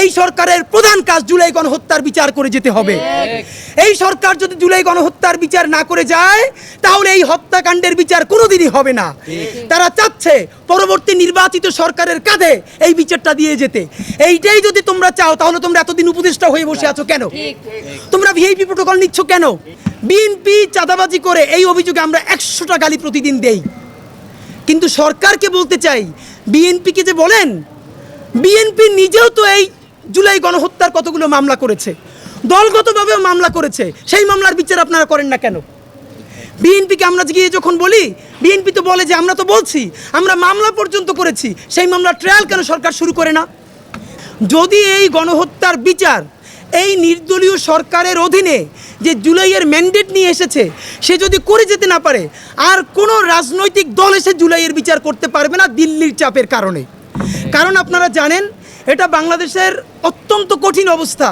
এই সরকারের প্রধান কাজ জুলাই গণহত্যার বিচার করে যেতে হবে। এই সরকার যদি জুলাই গণহত্যার বিচার না করে যায় তাহলে এই হত্যাকাণ্ডের বিচার কোনোদিনই হবে না। তারা চাচ্ছে পরবর্তী নির্বাচিত সরকারের কাঁধে এই বিচারটা দিয়ে যেতে। এইটাই যদি তোমরা চাও তাহলে তোমরা এতদিন উপদেষ্টা হয়ে বসে আছো কেন? তোমরা ভিআইপি প্রোটোকল নিচ্ছ কেন? বিএনপি চাঁদাবাজি করে এই অভিযোগে আমরা একশোটা গালি প্রতিদিন দেই। কিন্তু সরকারকে বলতে চাই বিএনপিকে যে বলেন বিএনপি নিজেও তো এই জুলাই গণহত্যার কতগুলো মামলা করেছে? দলগতভাবেও মামলা করেছে। সেই মামলার বিচার আপনারা করেন না কেন? বিএনপিকে আমরা গিয়ে যখন বলি, বিএনপি তো বলে যে আমরা তো বলছি, আমরা মামলা পর্যন্ত করেছি, সেই মামলার ট্রায়াল কেন সরকার শুরু করে না? যদি এই গণহত্যার বিচার এই নির্দলীয় সরকারের অধীনে যে জুলাইয়ের ম্যান্ডেট নিয়ে এসেছে, সে যদি করে যেতে না পারে, আর কোনো রাজনৈতিক দল এসে জুলাইয়ের বিচার করতে পারবে না দিল্লির চাপের কারণে। কারণ আপনারা জানেন এটা বাংলাদেশের অত্যন্ত কঠিন অবস্থা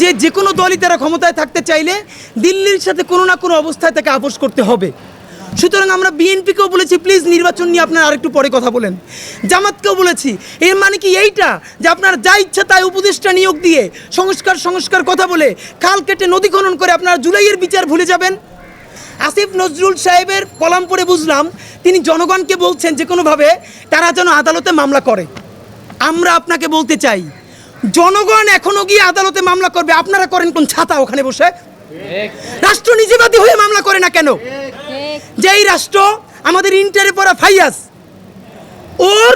যে যে কোনো দলই তারা ক্ষমতায় থাকতে চাইলে দিল্লির সাথে কোনো না কোনো অবস্থায় তাকে আপোষ করতে হবে। সুতরাং আমরা বিএনপিকেও বলেছি, প্লিজ নির্বাচন নিয়ে আপনারা আরেকটু পরে কথা বলেন। জামাতকেও বলেছি, এর মানে কি এইটা? যে আপনার যা ইচ্ছা তাই উপদেষ্টা নিয়োগ দিয়ে সংস্কার সংস্কার কথা বলে খাল কেটে নদী খনন করে আপনারা জুলাইয়ের বিচার ভুলে যাবেন? আসিফ নজরুল সাহেবের কলাম পড়ে বুঝলাম, তিনি জনগণকে বলছেন যে কোনোভাবে তারা যেন আদালতে মামলা করে। আমরা আপনাকে বলতে চাই, জনগণ এখনও গিয়ে আদালতে মামলা করবে, আপনারা করেন কোন ছাতা ওখানে বসে? রাষ্ট্র নিজেবাদী হয়ে মামলা করে না কেন? যেই রাষ্ট্র আমাদের ইন্টারে পড়া ফাইয়াস, ওর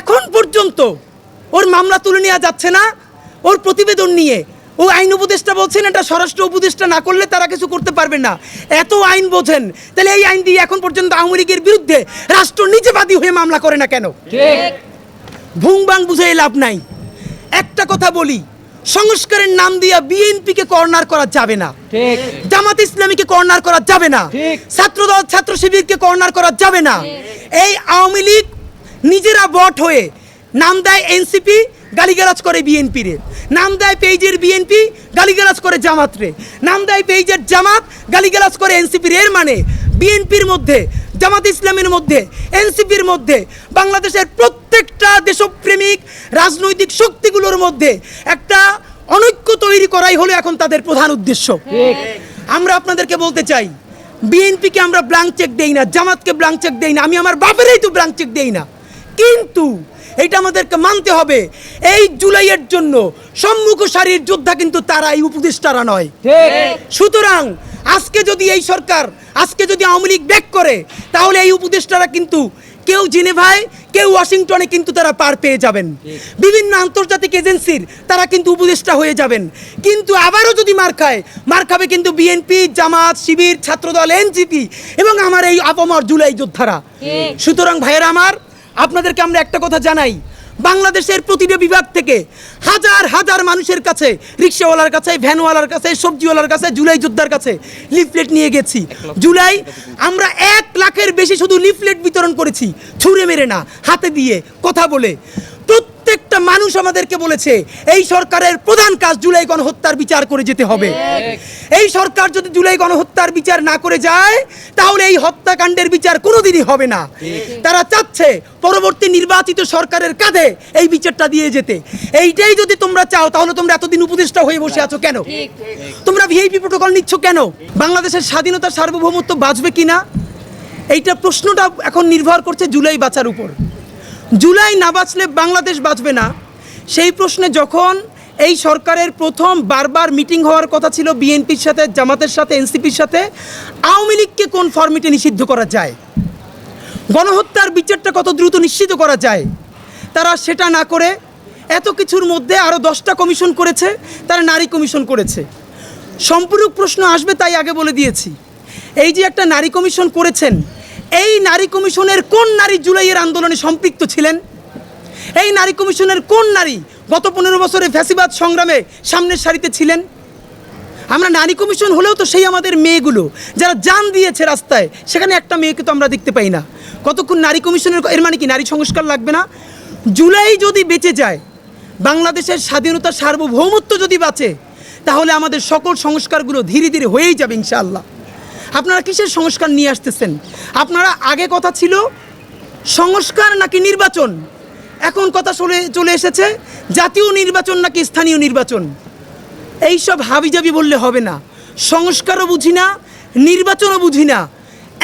এখন পর্যন্ত ওর মামলা তুলে নেওয়া যাচ্ছে না, ওর প্রতিবেদন নিয়ে। ও আইন উপদেষ্টা বলছেন, এটা স্বরাষ্ট্র উপদেষ্টা না করলে তারা কিছু করতে পারবে না। এত আইন বোঝেন, তাহলে এই আইন দিয়ে এখন পর্যন্ত আওয়ামী লীগের বিরুদ্ধে রাষ্ট্র নিজেবাদী হয়ে মামলা করে না কেন? ভুংবাং বুঝে লাভ নাই। একটা কথা বলি সংস্কারের নাম দিয়া বিএনপিকে কর্নার করা যাবে না। ঠিক। জামাত ইসলামীকে কর্নার করা যাবে না। ঠিক। ছাত্রদল ছাত্র শিবিরকে কর্নার করা যাবে না। এই আওয়ামী লীগ নিজেরা বট হয়ে নাম দেয় এনসিপি গালিগালাজ করে বিএনপি রে। নাম দেয় পেজের বিএনপি গালিগালাজ করে জামাত রে। নাম দেয় পেজের জামাত গালিগালাজ করে এনসিপির এর মানে বিএনপির মধ্যে জামাত ইসলামের মধ্যে এনসিপির মধ্যে বাংলাদেশের প্রত্যেকটা দেশপ্রেমিক রাজনৈতিক শক্তিগুলোর মধ্যে একটা অনৈক্য তৈরি করাই হলো এখন তাদের প্রধান উদ্দেশ্য। আমরা আপনাদেরকে বলতে চাই বিএনপিকে আমরা ব্ল্যাঙ্ক চেক দেই না জামাতকে ব্ল্যাঙ্ক চেক দেই না আমি আমার বাপেরই তো ব্ল্যাঙ্ক চেক দেই না। কিন্তু এটা আমাদেরকে মানতে হবে এই জুলাইয়ের জন্য সম্মুখ সারির যোদ্ধা কিন্তু তারা এই উপদেষ্টারা নয়। সুতরাং আজকে যদি এই সরকার আজকে যদি আওয়ামী লীগ ব্যাক করে তাহলে এই উপদেষ্টারা কিন্তু কেউ জেনেভায় কেউ ওয়াশিংটনে কিন্তু তারা পার পেয়ে যাবেন। বিভিন্ন আন্তর্জাতিক এজেন্সির তারা কিন্তু উপদেষ্টা হয়ে যাবেন। কিন্তু আবারও যদি মার খায় মার খাবে কিন্তু বিএনপি জামাত শিবির ছাত্রদল এনজিপি এবং আমার এই আপমর জুলাই যোদ্ধারা। সুতরাং ভাইয়েরা আমার আপনাদেরকে আমরা একটা কথা জানাই। বাংলাদেশের প্রতিটা বিভাগ থেকে হাজার হাজার মানুষের কাছে রিক্সাওয়ালার কাছে ভ্যানওয়ালার কাছে সবজিওয়ালার কাছে জুলাই যোদ্ধার কাছে লিফলেট নিয়ে গেছি। জুলাই আমরা এক লাখের বেশি শুধু লিফলেট বিতরণ করেছি। ছুঁড়ে মেরে না হাতে দিয়ে কথা বলে। প্রত্যেকটা মানুষ আমাদেরকে বলেছে এই সরকারের প্রধান কাজ জুলাই গণহত্যার বিচার করে যেতে হবে। এই সরকার যদি জুলাই গণহত্যার বিচার না করে যায় তাহলে এই হত্যাকাণ্ডের বিচার কোনোদিনই হবে না। তারা চাচ্ছে পরবর্তী নির্বাচিত সরকারের কাঁধে এই বিচারটা দিয়ে যেতে। এইটাই যদি তোমরা চাও তাহলে তোমরা এতদিন উপদেষ্টা হয়ে বসে আছো কেন? তোমরা ভিআইপি প্রোটোকল নিচ্ছ কেন? বাংলাদেশের স্বাধীনতার সার্বভৌমত্ব বাঁচবে কিনা? এইটা প্রশ্নটা এখন নির্ভর করছে জুলাই বাঁচার উপর। জুলাই না বাঁচলে বাংলাদেশ বাঁচবে না। সেই প্রশ্নে যখন এই সরকারের প্রথম বারবার মিটিং হওয়ার কথা ছিল বিএনপির সাথে, জামাতের সাথে, এনসিপির সাথে, আওয়ামী লীগকে কোন ফরম্যাটে নিষিদ্ধ করা যায়? গণহত্যার বিচারটা কত দ্রুত নিশ্চিত করা যায়? তারা সেটা না করে এত কিছুর মধ্যে আরও দশটা কমিশন করেছে, তারা নারী কমিশন করেছে। সম্পূরক প্রশ্ন আসবে তাই আগে বলে দিয়েছি। এই যে একটা নারী কমিশন করেছেন এই নারী কমিশনের কোন নারী জুলাইয়ের আন্দোলনে সম্পৃক্ত ছিলেন? এই নারী কমিশনের কোন নারী গত পনেরো বছরে ফ্যাসিবাদ সংগ্রামে সামনের সারিতে ছিলেন? আমরা নারী কমিশন হলেও তো সেই আমাদের মেয়েগুলো, যারা জান দিয়েছে রাস্তায়, সেখানে একটা মেয়েকে তো আমরা দেখতে পাই না। কতক্ষণ নারী কমিশনের এর মানে কি নারী সংস্কার লাগবে না? জুলাই যদি বেঁচে যায়, বাংলাদেশের স্বাধীনতা সার্বভৌমত্ব যদি বাঁচে, তাহলে আমাদের সকল সংস্কারগুলো ধীরে ধীরে হয়েই যাবে ইনশাআল্লাহ। আপনারা কিসের সংস্কার নিয়ে আসতেছেন? আপনারা আগে কথা ছিল সংস্কার নাকি নির্বাচন? এখন কথা চলে চলে এসেছে, জাতীয় নির্বাচন নাকি স্থানীয় নির্বাচন? এইসব হাবিজাবি বললে হবে না। সংস্কারও বুঝি না, নির্বাচনও বুঝি না।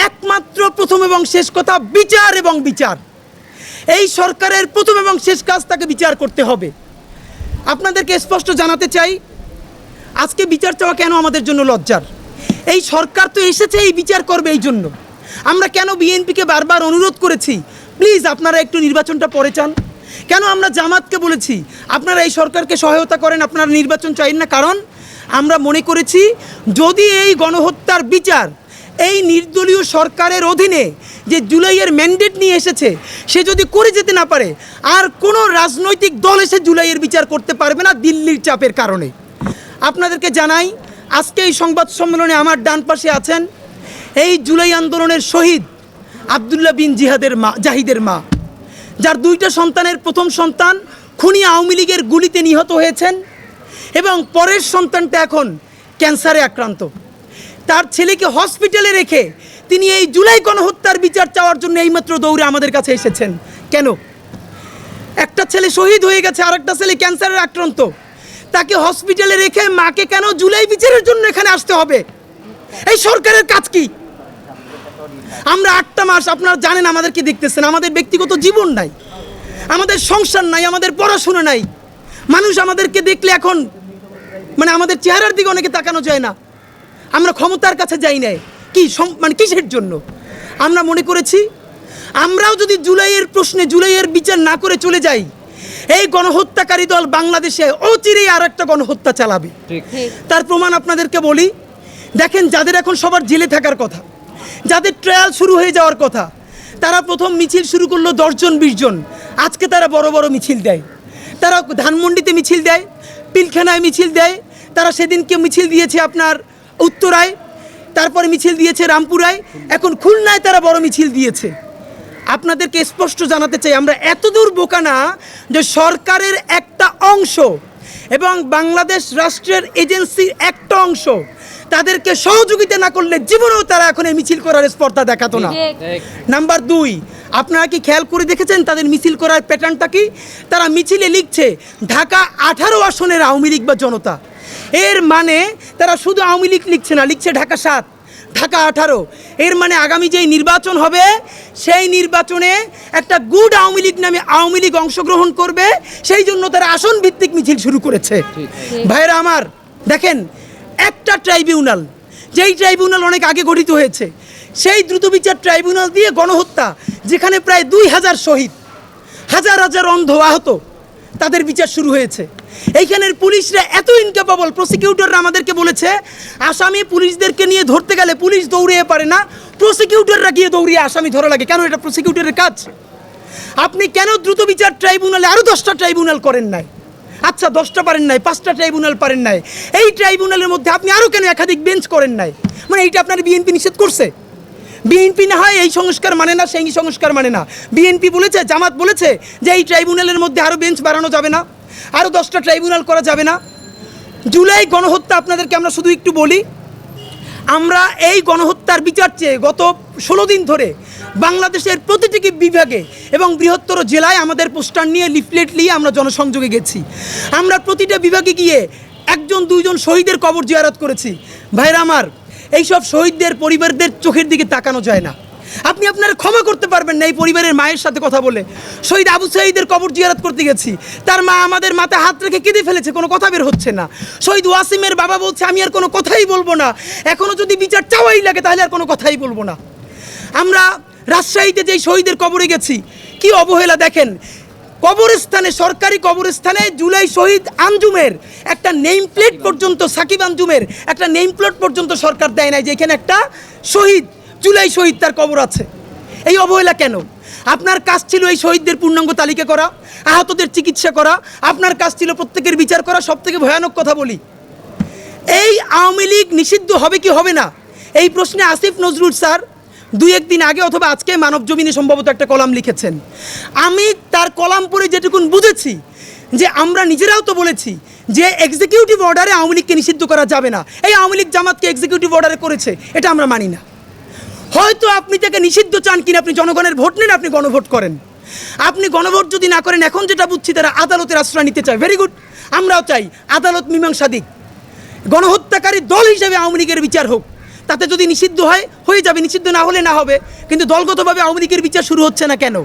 একমাত্র প্রথম এবং শেষ কথা বিচার এবং বিচার। এই সরকারের প্রথম এবং শেষ কাজ তাকে বিচার করতে হবে। আপনাদেরকে স্পষ্ট জানাতে চাই, আজকে বিচার চাওয়া কেন আমাদের জন্য লজ্জার? এই সরকার তো এসেছে, এই বিচার করবে এই জন্য। আমরা কেন বিএনপিকে বারবার অনুরোধ করেছি? প্লিজ আপনারা একটু নির্বাচনটা পরে চান। কেন আমরা জামাতকে বলেছি? আপনারা এই সরকারকে সহায়তা করেন, আপনারা নির্বাচন চাইন না। কারণ আমরা মনে করেছি, যদি এই গণহত্যার বিচার এই নির্দলীয় সরকারের অধীনে যে জুলাইয়ের ম্যান্ডেট নিয়ে এসেছে, সে যদি করে যেতে না পারে, আর কোনো রাজনৈতিক দল এসে জুলাইয়ের বিচার করতে পারবে না দিল্লির চাপের কারণে। আপনাদেরকে জানাই আজকে এই সংবাদ সম্মেলনে আমার ডান পাশে আছেন এই জুলাই আন্দোলনের শহীদ আবদুল্লাহ বিন জিহাদের মা, জাহিদের মা। যার দুইটা সন্তানের প্রথম সন্তান খুনি আওয়ামী লীগের গুলিতে নিহত হয়েছেন এবং পরের সন্তানটা এখন ক্যান্সারে আক্রান্ত। তার ছেলেকে হসপিটালে রেখে তিনি এই জুলাই গণহত্যার বিচার চাওয়ার জন্য এইমাত্র দৌড়ে আমাদের কাছে এসেছেন। কেন? একটা ছেলে শহীদ হয়ে গেছে আর একটা ছেলে ক্যান্সারের আক্রান্ত। তাকে হসপিটালে রেখে মাকে কেন জুলাই বিচারের জন্য এখানে আসতে হবে? এই সরকারের কাজ কি? আমরা আটটা মাস, আপনারা জানেন আমাদেরকে দেখতেছেন, আমাদের ব্যক্তিগত জীবন নাই, আমাদের সংসার নাই, আমাদের পড়াশোনা নাই। মানুষ আমাদেরকে দেখলে এখন মানে আমাদের চেহারার দিকে অনেকে তাকানো যায় না। আমরা ক্ষমতার কাছে যাই নাই। কি মানে কিসের জন্য? আমরা মনে করেছি, আমরাও যদি জুলাইয়ের প্রশ্নে জুলাইয়ের বিচার না করে চলে যাই এই গণহত্যাকারী দল বাংলাদেশে অচিরেই আর একটা গণহত্যা চালাবে। তার প্রমাণ আপনাদেরকে বলি দেখেন যাদের এখন সবার জেলে থাকার কথা যাদের ট্রায়াল শুরু হয়ে যাওয়ার কথা তারা প্রথম মিছিল শুরু করল দশজন বিশ জন। আজকে তারা বড় বড় মিছিল দেয়। তারা ধানমন্ডিতে মিছিল দেয় পিলখানায় মিছিল দেয়। তারা সেদিনকে মিছিল দিয়েছে আপনার উত্তরায় তারপরে মিছিল দিয়েছে রামপুরায়। এখন খুলনায় তারা বড় মিছিল দিয়েছে। আপনাদেরকে স্পষ্ট জানাতে চাই আমরা এতদূর বোকা না যে সরকারের একটা অংশ এবং বাংলাদেশ রাষ্ট্রের এজেন্সির একটা অংশ তাদেরকে সহযোগিতা না করলে জীবনেও তারা এখন এই মিছিল করার স্পর্ধা দেখাতো না। নাম্বার দুই আপনারা কি খেয়াল করে দেখেছেন তাদের মিছিল করার প্যাটার্নটা কি? তারা মিছিলে লিখছে ঢাকা আঠারো আসনের আওয়ামী লীগ বা জনতা। এর মানে তারা শুধু আওয়ামী লীগ লিখছে না লিখছে ঢাকা সাত। ঢাকা আঠারো। এর মানে আগামী যেই নির্বাচন হবে সেই নির্বাচনে একটা গুড আওয়ামী লীগ নামে আওয়ামী লীগ অংশগ্রহণ করবে সেই জন্য তারা আসন ভিত্তিক মিছিল শুরু করেছে। ভাইরা আমার দেখেন একটা ট্রাইব্যুনাল যেই ট্রাইব্যুনাল অনেক আগে গঠিত হয়েছে সেই দ্রুত বিচার ট্রাইব্যুনাল দিয়ে গণহত্যা যেখানে প্রায় দুই হাজার শহীদ হাজার হাজার অন্ধ আহত তাদের বিচার শুরু হয়েছে। এইখানের পুলিশরা এত ইনক্যাপাবল প্রসিকিউটররা আমাদেরকে বলেছে, আসামি পুলিশদেরকে নিয়ে ধরতে গেলে পুলিশ দৌড়িয়ে পারে না প্রসিকিউটররা গিয়ে দৌড়িয়ে আসামি ধরা লাগে। কেন এটা প্রসিকিউটরের কাজ? আপনি কেন দ্রুত বিচার ট্রাইব্যুনালে আরও দশটা ট্রাইব্যুনাল করেন নাই? আচ্ছা দশটা পারেন নাই, পাঁচটা ট্রাইব্যুনাল পারেন নাই। এই ট্রাইব্যুনালের মধ্যে আপনি আরও কেন একাধিক বেঞ্চ করেন নাই? মানে এইটা আপনার বিএনপি নিষেধ করছে? বিএনপি না হয় এই সংস্কার মানে না, সেই সংস্কার মানে না। বিএনপি বলেছে, জামাত বলেছে যে এই ট্রাইব্যুনালের মধ্যে আরও বেঞ্চ বাড়ানো যাবে না। আরও দশটা ট্রাইব্যুনাল করা যাবে না। জুলাই গণহত্যা আপনাদেরকে আমরা শুধু একটু বলি, আমরা এই গণহত্যার বিচার চেয়ে গত ষোলো দিন ধরে বাংলাদেশের প্রতিটি বিভাগে এবং বৃহত্তর জেলায় আমাদের পোস্টার নিয়ে, লিফলেট নিয়ে আমরা জনসংযোগে গেছি। আমরা প্রতিটা বিভাগে গিয়ে একজন, দুইজন শহীদের কবর জিয়ারত করেছি। ভাইরা আমার, এইসব শহীদদের, পরিবারদের চোখের দিকে তাকানো যায় না। আপনি আপনার ক্ষমা করতে পারবেন না, এই পরিবারের মায়ের সাথে কথা বলে। শহীদ আবু সাইদের কবর জিয়ারত করতে গেছি। তার মা আমাদের মাথায় হাত রেখে কেঁদে ফেলেছে, কোনো কথা বের হচ্ছে না। শহীদ ওয়াসিমের বাবা বলছে, আমি আর কোনো কথাই বলব না। এখনও যদি বিচার চাওয়াই লাগে, তাহলে আর কোনো কথাই বলব না। আমরা রাজশাহীতে যেই শহীদের কবরে গেছি, কি অবহেলা দেখেন? কবরস্থানে, সরকারি কবরস্থানে জুলাই শহীদ আঞ্জুমের একটা নেম প্লেট পর্যন্ত, সাকিব আঞ্জুমের একটা নেম প্লেট পর্যন্ত সরকার দেয় নাই যে এখানে একটা শহীদ জুলাই শহীদ তার কবর আছে। এই অবহেলা কেন? আপনার কাজ ছিল এই শহীদদের পূর্ণাঙ্গ তালিকা করা, আহতদের চিকিৎসা করা, আপনার কাজ ছিল প্রত্যেকের বিচার করা সব থেকে ভয়ানক কথা বলি। এই আওয়ামী লীগ নিষিদ্ধ হবে কি হবে না? এই প্রশ্নে আসিফ নজরুল স্যার দুই একদিন আগে অথবা আজকে মানব জমিনে সম্ভবত একটা কলাম লিখেছেন। আমি তার কলাম পড়ে যেটুকুন বুঝেছি, যে আমরা নিজেরাও তো বলেছি যে এক্সিকিউটিভ অর্ডারে আওয়ামী লীগকে নিষিদ্ধ করা যাবে না। এই আওয়ামী লীগ জামাতকে এক্সিকিউটিভ অর্ডারে করেছে, এটা আমরা মানি না। হয়তো আপনি তাকে নিষিদ্ধ চান কিনা, আপনি জনগণের ভোট নেন, আপনি গণভোট করেন। আপনি গণভোট যদি না করেন, এখন যেটা বুঝছি তারা আদালতের আশ্রয় নিতে চায়। ভেরি গুড আমরাও চাই আদালত মীমাংসা দিক। গণহত্যাকারী দল হিসেবে আওয়ামী লীগের বিচার হোক। তাতে যদি নিষিদ্ধ হয়, হয়ে যাবে। নিষিদ্ধ না হলে না হবে। কিন্তু দলগতভাবে আওয়ামী লীগের বিচার শুরু হচ্ছে না কেন?